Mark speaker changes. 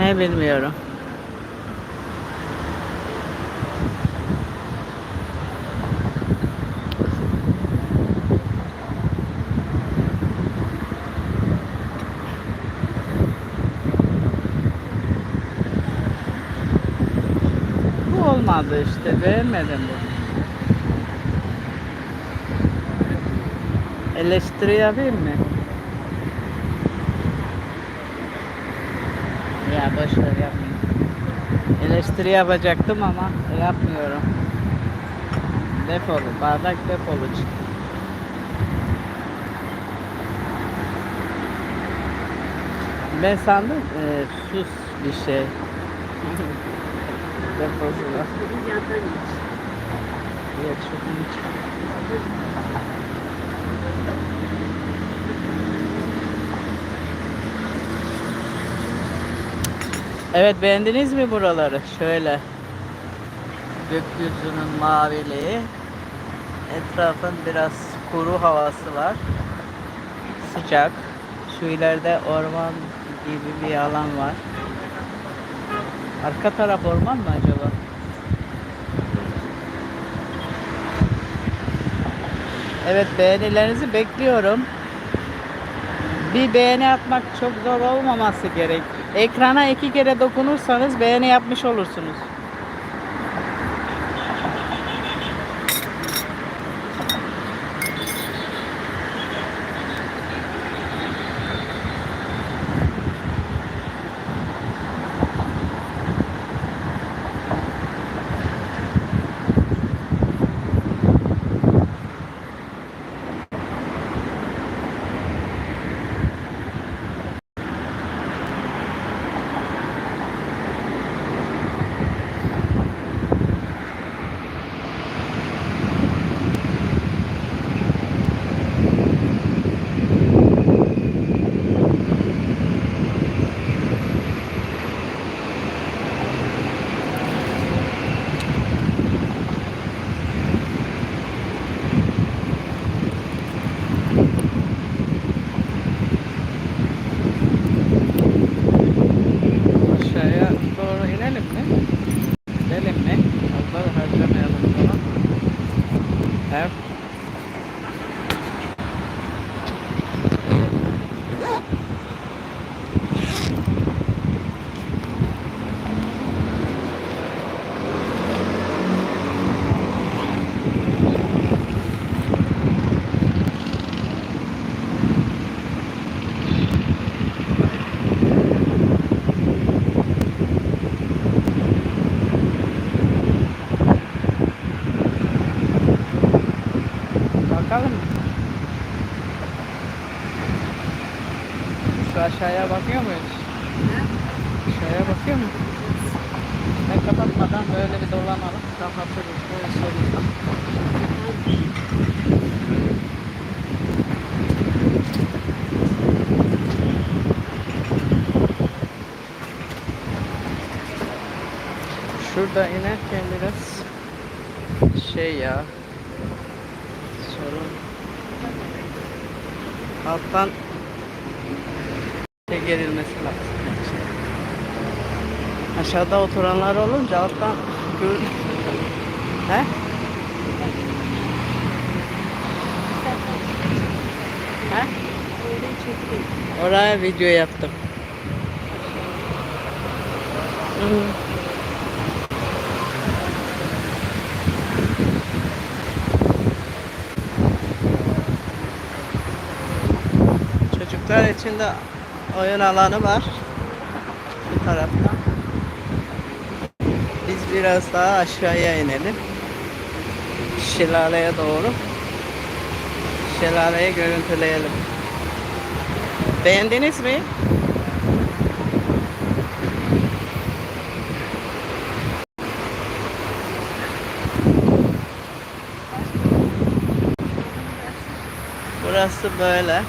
Speaker 1: Ne bilmiyorum. Bu olmadı işte. Beğenmedim bunu. Eleştiri yapayım? Ya boş ver yapmayayım. Eleştiri yapacaktım ama yapmıyorum. Defolu, bardak defolu çıktı. Ben sandım e, sus bir şey. Deposu var. Evet, şunu Evet beğendiniz mi buraları? Şöyle. Gökyüzünün maviliği. Etrafın biraz kuru havası var. Sıcak. Şu ileride orman gibi bir alan var. Arka taraf orman mı acaba? Evet beğenilerinizi bekliyorum. Bir beğeni atmak çok zor olmaması gerek. Ekrana iki kere dokunursanız beğeni yapmış olursunuz. Aşağıya doğru inelim mi? Gidelim mi? Fazla harcamayalım falan. Evet. Bakalım. Şu aşağıya bakıyor muyuz? Aşağıya bakıyor muyuz? Ben kapatmadan böyle bir dolanalım. Kapatırız. Böyle sorayım. Şurada inerken biraz şey ya sorun alttan gerilmesi lazım. Aşağıda oturanlar olunca alttan gör... He? Oraya video yaptım. Çocuklar için de oyun alanı var. Bu tarafta. Biz biraz daha aşağıya inelim. Şelaleye doğru. Şelaleyi görüntüleyelim. Beğendiniz mi? Burası böyle.